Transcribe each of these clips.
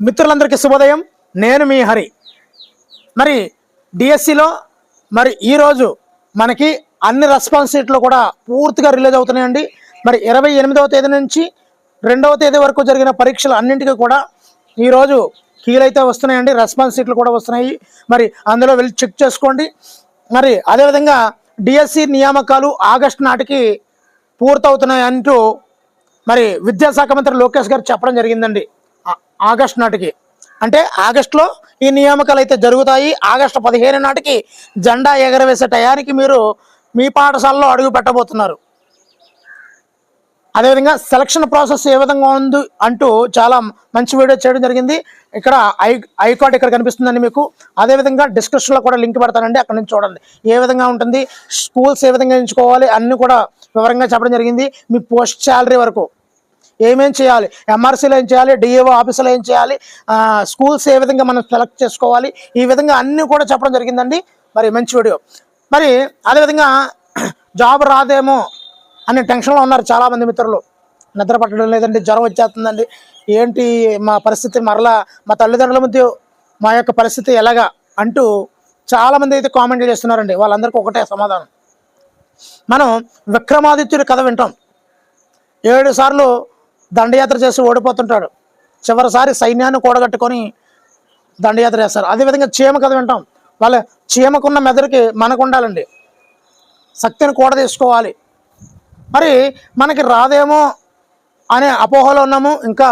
మిత్రులందరికీ శుభోదయం. నేను మీ హరి. మరి డిఎస్సిలో మరి ఈరోజు మనకి అన్ని రెస్పాన్స్ షీట్లు కూడా పూర్తిగా రిలీజ్ అవుతున్నాయండి. మరి ఇరవై ఎనిమిదవ తేదీ నుంచి రెండవ తేదీ వరకు జరిగిన పరీక్షలు అన్నింటికీ కూడా ఈరోజు కీలైతే వస్తున్నాయండి. రెస్పాన్స్ కూడా వస్తున్నాయి. మరి అందులో వెళ్ళి చెక్ చేసుకోండి. మరి అదేవిధంగా డిఎస్సి నియామకాలు ఆగస్టు నాటికి పూర్తవుతున్నాయి అంటూ మరి విద్యాశాఖ మంత్రి లోకేష్ గారు చెప్పడం జరిగిందండి. ఆగస్టు నాటికి. అంటే ఆగస్టులో ఈ నియామకాలు అయితే జరుగుతాయి. ఆగస్టు పదిహేను నాటికి జెండా ఎగరవేసే టయానికి మీరు మీ పాఠశాలలో అడుగు పెట్టబోతున్నారు. అదేవిధంగా సెలక్షన్ ప్రాసెస్ ఏ విధంగా ఉంది అంటూ చాలా మంచి వీడియో చేయడం జరిగింది. ఇక్కడ ఐ ఐకార్డ్ కార్డ్ ఇక్కడ కనిపిస్తుందండి మీకు. అదేవిధంగా డిస్క్రిప్షన్లో కూడా లింక్ పెడతానండి. అక్కడ నుంచి చూడండి. ఏ విధంగా ఉంటుంది స్కూల్స్ ఏ విధంగా ఎంచుకోవాలి అన్నీ కూడా వివరంగా చెప్పడం జరిగింది. మీ పోస్ట్ శాలరీ వరకు ఏమేం చేయాలి? ఎంఆర్సీలో ఏం చేయాలి? డిఏఓ ఆఫీసులో ఏం చేయాలి? స్కూల్స్ ఏ విధంగా మనం సెలెక్ట్ చేసుకోవాలి? ఈ విధంగా అన్నీ కూడా చెప్పడం జరిగిందండి. మరి మంచి వీడియో మరి అదేవిధంగా జాబ్ రాదేమో అనే టెన్షన్లో ఉన్నారు చాలామంది మిత్రులు. నిద్ర పట్టడం లేదండి జ్వరం వచ్చేస్తుందండి. ఏంటి మా పరిస్థితి? మరలా మా తల్లిదండ్రుల మధ్య మా యొక్క పరిస్థితి ఎలాగా? అంటూ చాలామంది అయితే కామెంట్లు చేస్తున్నారండి. వాళ్ళందరికీ ఒకటే సమాధానం. మనం విక్రమాదిత్యుడి కథ వింటాం. ఏడు సార్లు దండయాత్ర చేసి ఓడిపోతుంటాడు. చివరిసారి సైన్యాన్ని కూడగట్టుకొని దండయాత్ర చేస్తారు. అదేవిధంగా చీమ కథ వింటాం. వాళ్ళ చీమకున్న మెదడుకి మనకు ఉండాలండి. శక్తిని కూడ తీసుకోవాలి. మరి మనకి రాదేమో అనే అపోహలో ఉన్నాము. ఇంకా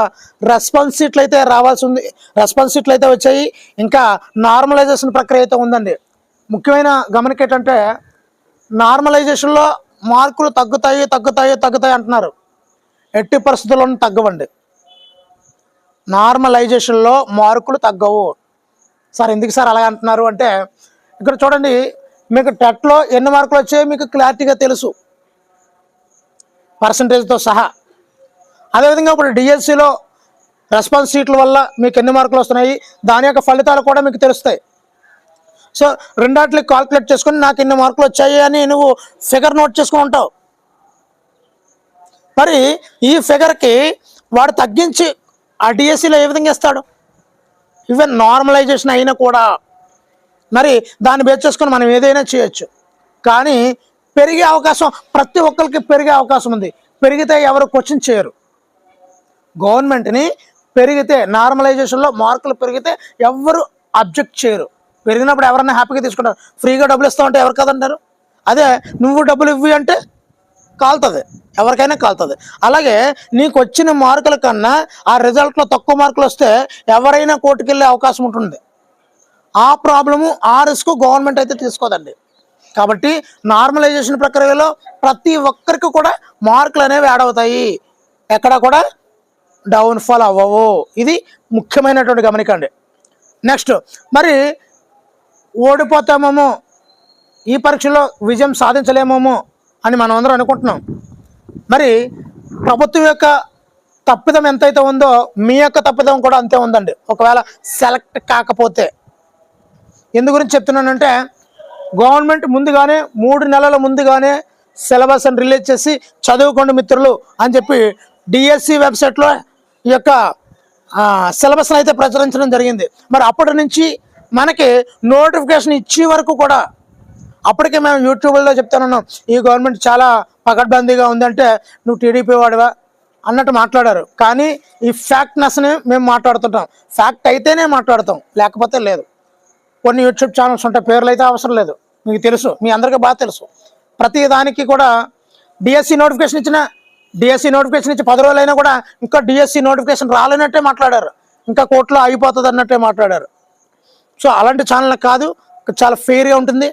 రెస్పాన్స్ షీట్లు అయితే రావాల్సి ఉంది రెస్పాన్స్ షీట్లు అయితే వచ్చాయి. ఇంకా నార్మలైజేషన్ ప్రక్రియ అయితే ఉందండి. ముఖ్యమైన గమనిక ఏంటంటే నార్మలైజేషన్లో మార్కులు తగ్గుతాయి తగ్గుతాయి తగ్గుతాయి అంటున్నారు. ఎట్టి పరిస్థితుల్లోనూ తగ్గవండి. నార్మలైజేషన్లో మార్కులు తగ్గవు. సార్ ఎందుకు సార్ అలా అంటున్నారు అంటే ఇక్కడ చూడండి మీకు టెట్లో ఎన్ని మార్కులు వచ్చాయో మీకు క్లారిటీగా తెలుసు. పర్సంటేజ్తో సహా. అదేవిధంగా ఇప్పుడు డిఎస్సిలో రెస్పాన్స్ షీట్ల వల్ల మీకు ఎన్ని మార్కులు వస్తున్నాయి దాని యొక్క ఫలితాలు కూడా మీకు తెలుస్తాయి. సో రెండాట్లకి కాల్కులేట్ చేసుకుని నాకు ఎన్ని మార్కులు వచ్చాయి అని నువ్వు ఫిగర్ నోట్ చేసుకుని ఉంటావు. మరి ఈ ఫిగర్కి వాడు తగ్గించి ఆ డిఎస్సిలో ఏ విధంగా ఇస్తాడు? ఈవెన్ నార్మలైజేషన్ అయినా కూడా. మరి దాన్ని బేస్ చేసుకొని మనం ఏదైనా చేయొచ్చు. కానీ పెరిగే అవకాశం ప్రతి ఒక్కరికి పెరిగే అవకాశం ఉంది. పెరిగితే ఎవరు క్వశ్చన్ చేయరు. గవర్నమెంట్ని పెరిగితే నార్మలైజేషన్లో మార్కులు పెరిగితే ఎవ్వరు అబ్జెక్ట్ చేయరు. పెరిగినప్పుడు ఎవరైనా హ్యాపీగా తీసుకుంటారు. ఫ్రీగా డబ్బులు ఇస్తామంటే ఎవరు కదంటారు? అదే నువ్వు డబ్బులు ఇవ్వి అంటే కాలుతుంది. ఎవరికైనా కాలుతుంది. అలాగే నీకు వచ్చిన మార్కుల కన్నా ఆ రిజల్ట్లో తక్కువ మార్కులు వస్తే ఎవరైనా కోర్టుకు వెళ్ళే అవకాశం ఉంటుంది. ఆ ప్రాబ్లము ఆ రిస్క్ గవర్నమెంట్ అయితే తీసుకోదండి. కాబట్టి నార్మలైజేషన్ ప్రక్రియలో ప్రతి ఒక్కరికి కూడా మార్కులు అనేవి యాడ్ అవుతాయి. ఎక్కడ కూడా డౌన్ఫాల్ అవ్వవు. ఇది ముఖ్యమైనటువంటి గమనిక అండి నెక్స్ట్ మరి ఓడిపోతామేమో ఈ పరీక్షలో విజయం సాధించలేమేమో అని మనం అందరం అనుకుంటున్నాం. మరి ప్రభుత్వం యొక్క తప్పిదం ఎంతైతే ఉందో మీ యొక్క తప్పిదం కూడా అంతే ఉందండి. ఒకవేళ సెలెక్ట్ కాకపోతే. ఎందు గురించి చెప్తున్నానంటే గవర్నమెంట్ ముందుగానే మూడు నెలల ముందుగానే సిలబస్ అని రిలీజ్ చేసి చదువుకోండి మిత్రులు అని చెప్పి డిఎస్సి వెబ్సైట్లో ఈ యొక్క సిలబస్ని అయితే ప్రచురించడం జరిగింది. మరి అప్పటి నుంచి మనకి నోటిఫికేషన్ ఇచ్చే వరకు కూడా అప్పటికే మేము యూట్యూబ్లో చెప్తానున్నాం ఈ గవర్నమెంట్ చాలా పకడ్బందీగా ఉందంటే నువ్వు టీడీపీ వాడివా? అన్నట్టు మాట్లాడారు. కానీ ఈ ఫ్యాక్ట్నెస్ని మేము మాట్లాడుతుంటాం. ఫ్యాక్ట్ అయితేనే మాట్లాడతాం. లేకపోతే లేదు. కొన్ని యూట్యూబ్ ఛానల్స్ ఉంటాయి పేర్లు అయితే అవసరం లేదు. మీకు తెలుసు. మీ అందరికీ బాగా తెలుసు. ప్రతి దానికి కూడా డిఎస్సి నోటిఫికేషన్ ఇచ్చిన డిఎస్సి నోటిఫికేషన్ ఇచ్చి పది రోజులైనా కూడా ఇంకా డిఎస్సి నోటిఫికేషన్ రాలేనట్టే మాట్లాడారు. ఇంకా కోర్టులో అయిపోతుంది అన్నట్టే మాట్లాడారు. సో అలాంటి ఛానల్ కాదు. చాలా ఫెయిర్గా ఉంటుంది.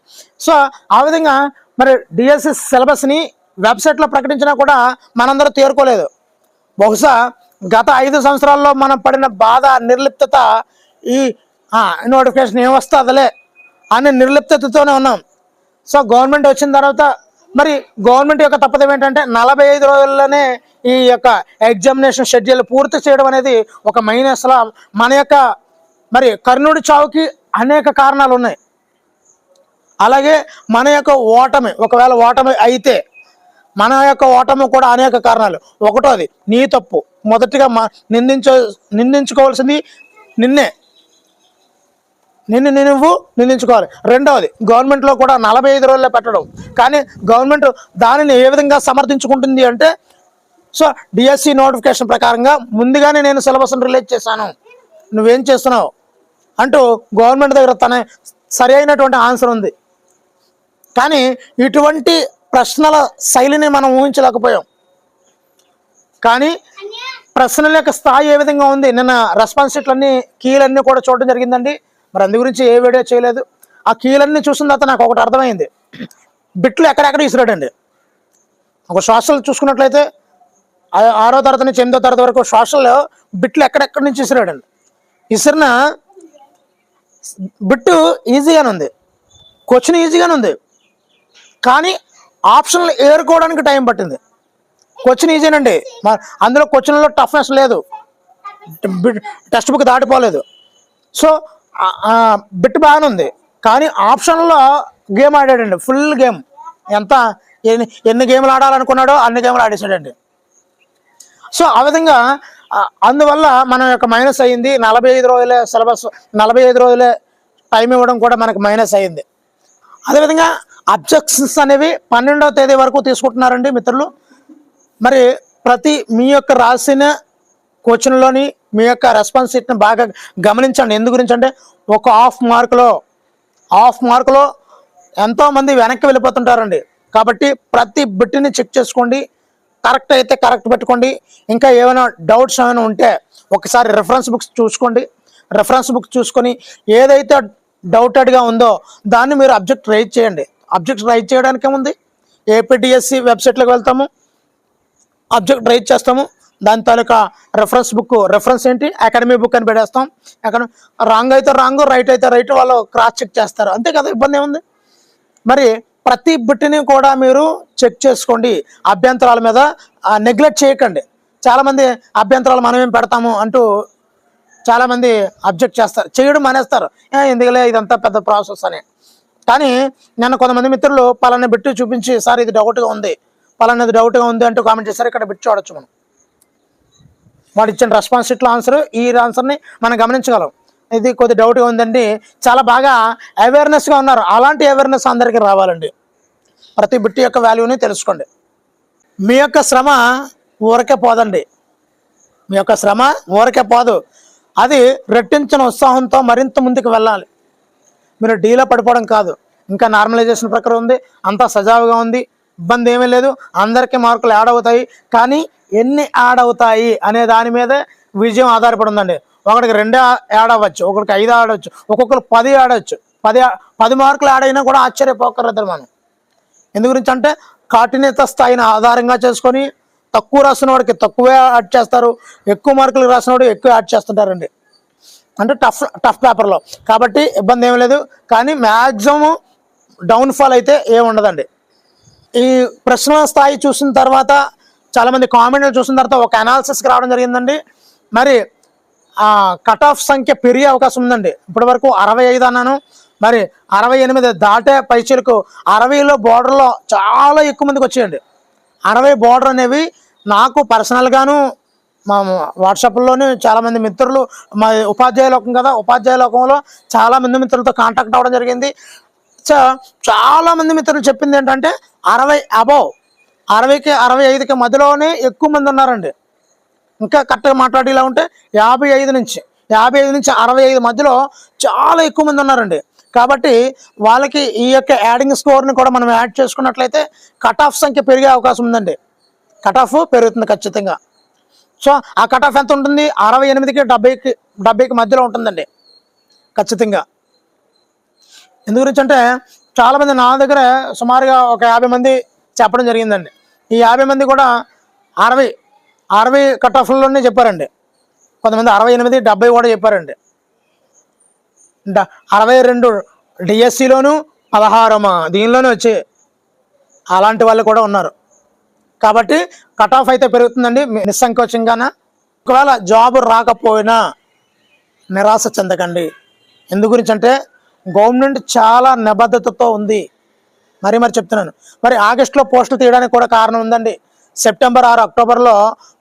సో ఆ విధంగా మరి డిఎస్ఎస్ సిలబస్ని వెబ్సైట్లో ప్రకటించినా కూడా మనందరూ తేరుకోలేదు. బహుశా గత ఐదు సంవత్సరాల్లో మనం పడిన బాధ నిర్లిప్తత ఈ నోటిఫికేషన్ ఏమొస్తుందిలే అనే నిర్లిప్తతతోనే ఉన్నాం. సో గవర్నమెంట్ వచ్చిన తర్వాత మరి గవర్నమెంట్ యొక్క తప్పదం ఏంటంటే నలభై ఐదు రోజుల్లోనే ఈ యొక్క ఎగ్జామినేషన్ షెడ్యూల్ పూర్తి చేయడం అనేది ఒక మైనస్లా మన యొక్క మరి కర్ణుడి చావుకి అనేక కారణాలు ఉన్నాయి అలాగే మన యొక్క ఓటమి ఒకవేళ ఓటమి అయితే మన యొక్క ఓటమి కూడా అనేక కారణాలు. ఒకటోది నీ తప్పు. మొదటిగా మా నిందించ నిందించుకోవాల్సింది నిన్నే. నిన్ను నువ్వు నిందించుకోవాలి. రెండవది గవర్నమెంట్లో కూడా నలభై ఐదు రోజుల్లో పెట్టడం. కానీ గవర్నమెంట్ దానిని ఏ విధంగా సమర్థించుకుంటుంది అంటే సో డిఎస్సి నోటిఫికేషన్ ప్రకారంగా ముందుగానే నేను సిలబస్ని రిలీజ్ చేశాను. నువ్వేం చేస్తున్నావు? అంటూ గవర్నమెంట్ దగ్గర తన సరి అయినటువంటి ఆన్సర్ ఉంది. కానీ ఇటువంటి ప్రశ్నల శైలిని మనం ఊహించలేకపోయాం. కానీ ప్రశ్నల యొక్క స్థాయి ఏ విధంగా ఉంది? నిన్న రెస్పాన్స్ షీట్లన్నీ కీలన్నీ కూడా చూడడం జరిగిందండి. మరి అందు గురించి ఏ వీడియో చేయలేదు. ఆ కీలన్నీ చూసిన తర్వాత నాకు ఒకటి అర్థమైంది. బిట్లు ఎక్కడెక్కడ ఇసిరాడండి ఒక సోషల్ చూసుకున్నట్లయితే ఆరో తరగతి నుంచి ఎనిమిదో తరగతి వరకు సోషల్లో బిట్లు ఎక్కడెక్కడి నుంచి ఇసిరాడండి ఇసిరిన బిట్టు ఈజీగానే ఉంది. క్వశ్చన్ ఈజీగానే ఉంది. కానీ ఆప్షన్లు ఏరుకోవడానికి టైం పట్టింది. క్వశ్చన్ ఈజీనండి మ- అందులో క్వశ్చన్లో టఫ్నెస్ లేదు. టెక్స్ట్ బుక్ దాటిపోలేదు. సో బిట్ బాగానే ఉంది. కానీ ఆప్షన్లో గేమ్ ఆడాడండి. Full game. ఎంత ఎన్ని ఎన్ని గేమ్లు ఆడాలనుకున్నాడో అన్ని గేమ్లు ఆడేసాడండి సో ఆ విధంగా అందువల్ల మన యొక్క మైనస్ అయ్యింది. నలభై ఐదు రోజులే సిలబస్ నలభై ఐదు రోజులే టైం ఇవ్వడం కూడా మనకు మైనస్ అయ్యింది. అదేవిధంగా అబ్జెక్షన్స్ అనేవి పన్నెండవ తేదీ వరకు తీసుకుంటున్నారండి మిత్రులు. మరి ప్రతి మీ యొక్క రాసిన క్వశ్చన్లోని మీ యొక్క రెస్పాన్స్ షీట్ని బాగా గమనించండి. ఎందు గురించి అంటే ఒక హాఫ్ మార్కులో హాఫ్ మార్కులో ఎంతోమంది వెనక్కి వెళ్ళిపోతుంటారండి. కాబట్టి ప్రతి బిట్ని చెక్ చేసుకోండి. కరెక్ట్ అయితే కరెక్ట్ పెట్టుకోండి. ఇంకా ఏమైనా డౌట్స్ ఏమైనా ఉంటే ఒకసారి రెఫరెన్స్ బుక్స్ చూసుకోండి. రెఫరెన్స్ బుక్ చూసుకొని ఏదైతే డౌటెడ్గా ఉందో దాన్ని మీరు అబ్జెక్ట్ రైజ్ చేయండి. అబ్జెక్ట్ రైజ్ చేయడానికి ఏముంది ఏపీడిఎస్సి వెబ్సైట్లోకి వెళ్తాము. అబ్జెక్ట్ రైజ్ చేస్తాము. దాని తాలూకా రెఫరెన్స్ బుక్ రెఫరెన్స్ ఏంటి? అకాడమీ బుక్ అని పెట్టేస్తాం. అక్కడ రాంగ్ అయితే రాంగ్ రైట్ అయితే రైట్ వాళ్ళు క్రాస్ చెక్ చేస్తారు. అంతే కదా ఇబ్బంది ఏముంది? మరి ప్రతి బిట్ని కూడా మీరు చెక్ చేసుకోండి. అభ్యంతరాల మీద నెగ్లెక్ట్ చేయకండి. చాలామంది అభ్యంతరాలు మనం ఏం పెడతాము అంటూ చాలామంది అబ్జెక్ట్ చేస్తారు. చేయడం మానేస్తారు. "ఏ, ఎందుకులే ఇదంతా పెద్ద ప్రాసెస్ అని. కానీ నన్ను కొంతమంది మిత్రులు పలానా బిట్టు చూపించి సార్ ఇది డౌట్గా ఉంది. పలానాది డౌట్గా ఉంది అంటూ కామెంట్ చేశారు. ఇక్కడ బిట్ చూడొచ్చు మనం. వాడు ఇచ్చిన రెస్పాన్స్ షీట్లో ఆన్సర్ ఈ ఆన్సర్ని మనం గమనించగలం. ఇది కొద్ది డౌట్గా ఉందండి. చాలా బాగా అవేర్నెస్గా ఉన్నారు. అలాంటి అవేర్నెస్ అందరికీ రావాలండి. ప్రతి బిట్టి యొక్క వాల్యూని తెలుసుకోండి. మీ యొక్క శ్రమ ఊరకే పోదండి. మీ యొక్క శ్రమ ఊరకే పోదు. అది రెట్టించిన ఉత్సాహంతో మరింత ముందుకు వెళ్ళాలి. మీరు డీలో పడిపోవడం కాదు. ఇంకా నార్మలైజేషన్ ప్రక్రియ ఉంది అంతా సజావుగా ఉంది ఇబ్బంది ఏమీ లేదు అందరికీ మార్కులు యాడ్ అవుతాయి. కానీ ఎన్ని యాడ్ అవుతాయి అనే దాని మీద విజయం ఆధారపడి ఉందండి ఒకటికి రెండే యాడ్ అవ్వచ్చు ఒకటికి ఐదు ఆడవచ్చు ఒక్కొక్కరు పది ఆడవచ్చు పది పది మార్కులు యాడ్ అయినా కూడా ఆశ్చర్యపోకర్లేదు మనం. ఎందు గురించి అంటే కాఠిన్యత స్థాయిని ఆధారంగా చేసుకొని తక్కువ రాసిన వాడికి తక్కువే యాడ్ చేస్తారు ఎక్కువ మార్కులు రాసిన వాడు ఎక్కువ యాడ్ చేస్తుంటారండి. అంటే టఫ్ టఫ్ పేపర్లో కాబట్టి ఇబ్బంది ఏం లేదు. కానీ మ్యాక్సిమం డౌన్ఫాల్ అయితే ఏమి ఉండదండి. ఈ ప్రశ్న స్థాయి చూసిన తర్వాత చాలామంది కామెంట్లు చూసిన తర్వాత ఒక అనాలిసిస్కి రావడం జరిగిందండి. మరి కట్ ఆఫ్ సంఖ్య పెరిగే అవకాశం ఉందండి. ఇప్పటి వరకు అరవై ఐదు అన్నాను. మరి అరవై ఎనిమిది దాటే పైచీలకు అరవైలో బోర్డర్లో చాలా ఎక్కువ మందికి వచ్చాయండి. అరవై బోర్డర్ అనేవి నాకు పర్సనల్గాను మా వాట్సాప్లోనే చాలామంది మిత్రులు మా ఉపాధ్యాయ లోకం కదా ఉపాధ్యాయ లోకంలో చాలా మంది మిత్రులతో కాంటాక్ట్ అవ్వడం జరిగింది. సో చాలా మంది మిత్రులు చెప్పింది ఏంటంటే అరవై అబౌవ్ అరవైకి అరవై ఐదుకి మధ్యలోనే ఎక్కువ మంది ఉన్నారండి. ఇంకా కరెక్ట్గా మాట్లాడేలా ఉంటే యాభై ఐదు నుంచి యాభై ఐదు నుంచి అరవై ఐదు మధ్యలో చాలా ఎక్కువ మంది ఉన్నారండి. కాబట్టి వాళ్ళకి ఈ యొక్క యాడింగ్ స్కోర్ని కూడా మనం యాడ్ చేసుకున్నట్లయితే కట్ ఆఫ్ సంఖ్య పెరిగే అవకాశం ఉందండి. కట్ ఆఫ్ పెరుగుతుంది ఖచ్చితంగా. సో ఆ కట్ ఆఫ్ ఎంత ఉంటుంది? అరవై ఎనిమిదికి డెబ్బైకి డెబ్బైకి మధ్యలో ఉంటుందండి. ఖచ్చితంగా. ఎందు గురించి అంటే చాలామంది నా దగ్గర సుమారుగా ఒక యాభై మంది చెప్పడం జరిగిందండి. ఈ యాభై మంది కూడా అరవై అరవై కట్ ఆఫ్లలోనే చెప్పారండి. కొంతమంది అరవై ఎనిమిది డెబ్బై కూడా చెప్పారండి. డ- అరవై రెండు డిఎస్సిలోను పదహారమా దీనిలోనే వచ్చి అలాంటి వాళ్ళు కూడా ఉన్నారు. కాబట్టి కట్ ఆఫ్ అయితే పెరుగుతుందండి. మీ నిస్సంకోచంగాన? ఒకవేళ జాబ్ రాకపోయినా నిరాశ చెందకండి. ఎందు గురించి అంటే గవర్నమెంట్ చాలా నిబద్ధతతో ఉంది. మరి మరి చెప్తున్నాను. మరి ఆగస్టులో పోస్టులు తీయడానికి కూడా కారణం ఉందండి. సెప్టెంబర్ ఆరు అక్టోబర్లో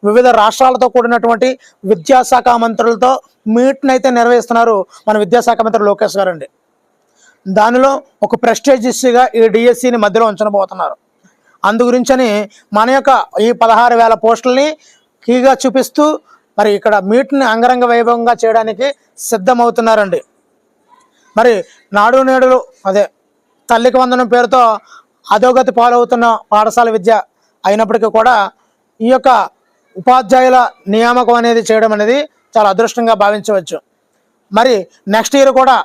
వివిధ రాష్ట్రాలతో కూడినటువంటి విద్యాశాఖ మంత్రులతో మీట్ని అయితే నిర్వహిస్తున్నారు మన విద్యాశాఖ మంత్రి లోకేష్ గారు అండి దానిలో ఒక ప్రెస్టేజ్ ఇష్యూగా ఈ డిఎస్సిని మధ్యలో ఉంచనబోతున్నారు. అందు గురించని మన యొక్క ఈ పదహారు వేల పోస్టుల్ని కీగా చూపిస్తూ మరి ఇక్కడ మీట్ని అంగరంగ వైభవంగా చేయడానికి సిద్ధమవుతున్నారండి. మరి నాడు నేడులు అదే తల్లికి వందనం పేరుతో అధోగతి పాలవుతున్న పాఠశాల విద్య అయినప్పటికీ కూడా ఈ యొక్క ఉపాధ్యాయుల నియామకం అనేది చేయడం అనేది చాలా అదృష్టంగా భావించవచ్చు. మరి నెక్స్ట్ ఇయర్ కూడా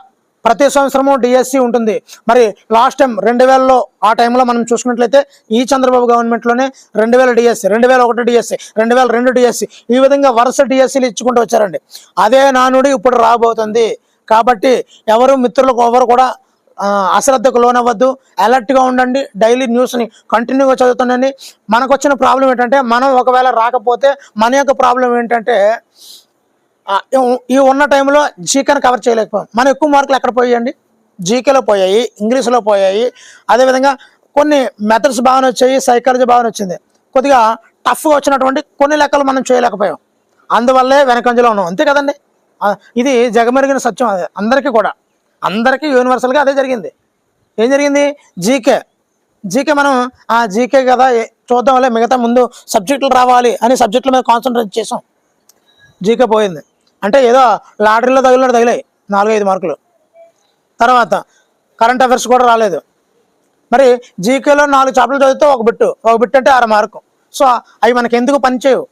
ప్రతి సంవత్సరము డిఎస్సి ఉంటుంది. మరి లాస్ట్ టైం రెండు వేలలో ఆ టైంలో మనం చూసుకున్నట్లయితే ఈ చంద్రబాబు గవర్నమెంట్లోనే రెండు వేల డిఎస్సి రెండు వేల ఒకటి డిఎస్సి రెండు వేల రెండు డిఎస్సి ఈ విధంగా వరుస డిఎస్సీలు ఇచ్చుకుంటూ వచ్చారండి. అదే నానుడి ఇప్పుడు రాబోతుంది. కాబట్టి ఎవరు మిత్రులకు ఎవరు కూడా అశ్రద్ధకు లోనవ్వద్దు. అలర్ట్గా ఉండండి. డైలీ న్యూస్ని కంటిన్యూగా చదువుతుండండి. మనకు వచ్చిన ప్రాబ్లం ఏంటంటే మనం ఒకవేళ రాకపోతే మన యొక్క ప్రాబ్లం ఏంటంటే ఈ- ఉన్న టైంలో జీకేని కవర్ చేయలేకపోయాం. మనం ఎక్కువ మార్కులు ఎక్కడ పోయాయండి? జీకేలో పోయాయి ఇంగ్లీష్లో పోయాయి. అదేవిధంగా కొన్ని మెథడ్స్ బాగానే వచ్చాయి సైకాలజీ బాగానే వచ్చింది. కొద్దిగా టఫ్గా వచ్చినటువంటి కొన్ని లెక్కలు మనం చేయలేకపోయాం. అందువల్లే వెనకంజలో ఉన్నాం. అంతే కదండి? ఇది జగమెరిగిన సత్యం అదే. అందరికీ కూడా. అందరికీ యూనివర్సల్గా అదే జరిగింది. ఏం జరిగింది? జీకే. జీకే మనం ఆ జీకే కదా చూద్దాంలే మిగతా ముందు సబ్జెక్టులు రావాలి అని సబ్జెక్టుల మీద కాన్సన్ట్రేట్ చేసాం. జీకే పోయింది. అంటే ఏదో లాటరీలో తగిలినట్టు తగిలాయి. నాలుగైదు మార్కులు. తర్వాత కరెంట్ అఫైర్స్ కూడా రాలేదు. మరి జీకేలో నాలుగు చాప్టర్లు చదివితే ఒక బిట్టు. ఒక బిట్టు అంటే ఆరు మార్కు. సో అవి మనకి ఎందుకు పనిచేయవు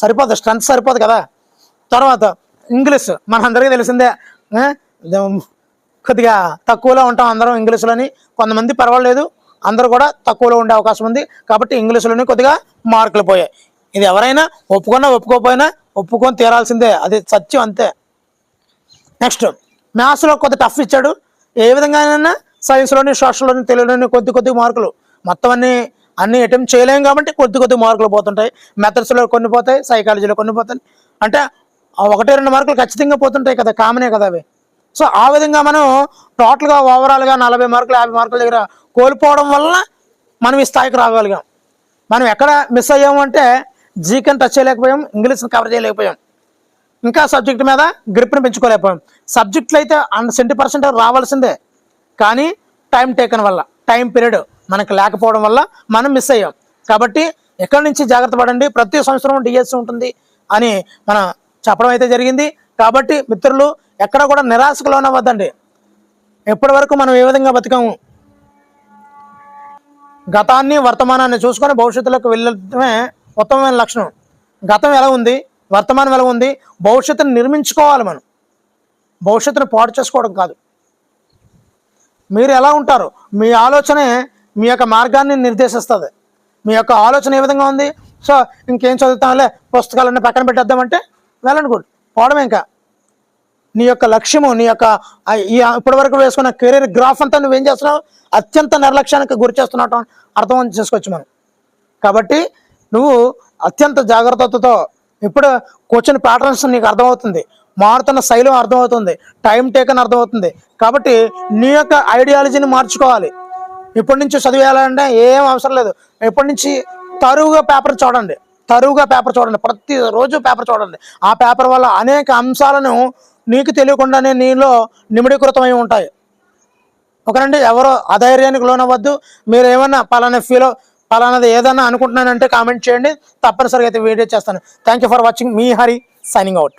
సరిపోదు. స్ట్రెంత్ సరిపోదు కదా. తర్వాత ఇంగ్లీష్ మనందరికీ తెలిసిందే. కొద్దిగా తక్కువలో ఉంటాం అందరం ఇంగ్లీష్లోని కొంతమంది పర్వాలేదు. అందరూ కూడా తక్కువలో ఉండే అవకాశం ఉంది. కాబట్టి ఇంగ్లీష్లోని కొద్దిగా మార్కులు పోయాయి. ఇది ఎవరైనా ఒప్పుకున్నా ఒప్పుకోకపోయినా ఒప్పుకొని తీరాల్సిందే. అది సత్యం అంతే. నెక్స్ట్ మ్యాథ్స్లో కొంత టఫ్ ఇచ్చాడు. ఏ విధంగానైనా సైన్స్లోని సోషల్లోని తెలుగులోని కొద్ది కొద్ది మార్కులు. మొత్తం అన్ని అన్ని అటెంప్ట్ చేయలేము కాబట్టి కొద్ది కొద్ది మార్కులు పోతుంటాయి. మెథడ్స్లో కొన్ని పోతాయి సైకాలజీలో కొన్ని పోతాయి. అంటే ఒకటి రెండు మార్కులు ఖచ్చితంగా పోతుంటాయి కదా కామనే కదా అవి. సో ఆ విధంగా మనం టోటల్గా ఓవరాల్గా నలభై మార్కులు యాభై మార్కుల దగ్గర కోల్పోవడం వల్ల మనం ఈ స్థాయికి రాగలిగాం. మనం ఎక్కడ మిస్ అయ్యాము అంటే జీకెన్ టచ్ చేయలేకపోయాం ఇంగ్లీష్ని కవర్ చేయలేకపోయాం. ఇంకా సబ్జెక్ట్ మీద గ్రిప్ని పెంచుకోలేకపోయాం. సబ్జెక్టులు అయితే అండ్ సెంటీ పర్సెంట్ రావాల్సిందే. కానీ టైం టేకన్ వల్ల టైం పీరియడ్ మనకు లేకపోవడం వల్ల మనం మిస్ అయ్యాం. కాబట్టి ఎక్కడి నుంచి జాగ్రత్త పడండి ప్రతి సంవత్సరం డిఎస్సి ఉంటుంది అని మనం చెప్పడం అయితే జరిగింది. కాబట్టి మిత్రులు ఎక్కడ కూడా నిరాశకు లోనవ్వద్దండి. ఎప్పటి వరకు మనం ఏ విధంగా బతికాము? గతాన్ని వర్తమానాన్ని చూసుకొని భవిష్యత్తులోకి వెళ్ళడమే ఉత్తమమైన లక్షణం. గతం ఎలా ఉంది? వర్తమానం ఎలా ఉంది? భవిష్యత్తును నిర్మించుకోవాలి మనం. భవిష్యత్తును పాడు చేసుకోవడం కాదు. మీరు ఎలా ఉంటారు మీ ఆలోచనే మీ యొక్క మార్గాన్ని నిర్దేశిస్తుంది. మీ యొక్క ఆలోచన ఏ విధంగా ఉంది? సో ఇంకేం చదువుతాంలే పుస్తకాలన్నీ పక్కన పెట్టేద్దామంటే వెళ్ళనుకోండి గుడ్. ఇంకా. నీ యొక్క లక్ష్యము నీ యొక్క ఈ ఇప్పటి వరకు వేసుకున్న కెరీర్ గ్రాఫ్ అంతా నువ్వేం చేస్తున్నావు? అత్యంత నిర్లక్ష్యానికి గురి చేస్తున్నట్టు అర్థం చేసుకోవచ్చు మనం. కాబట్టి నువ్వు అత్యంత జాగ్రత్తతో ఇప్పుడు కూర్చుని ప్యాటర్న్స్ నీకు అర్థమవుతుంది. మారుతున్న శైలం అర్థమవుతుంది. టైం టేకన్ అర్థమవుతుంది. కాబట్టి నీ యొక్క ఐడియాలజీని మార్చుకోవాలి. ఇప్పటి నుంచి చదివేయాలంటే ఏం అవసరం లేదు. ఇప్పటి నుంచి తరువుగా పేపర్ చూడండి. తరువుగా పేపర్ చూడండి. ప్రతి రోజు పేపర్ చూడండి. ఆ పేపర్ వల్ల అనేక అంశాలను నీకు తెలియకుండానే నీలో నిమిడీకృతమై ఉంటాయి. ఒకరండి ఎవరో అధైర్యానికి లోనవ్వద్దు. మీరు ఏమన్నా పలానా ఫీలో పలానాది ఏదన్నా అనుకుంటున్నానంటే కామెంట్ చేయండి. తప్పనిసరిగా అయితే వీడియో చేస్తాను. థ్యాంక్ యూ ఫర్ వాచింగ్ మీ హరి సైనింగ్ అవుట్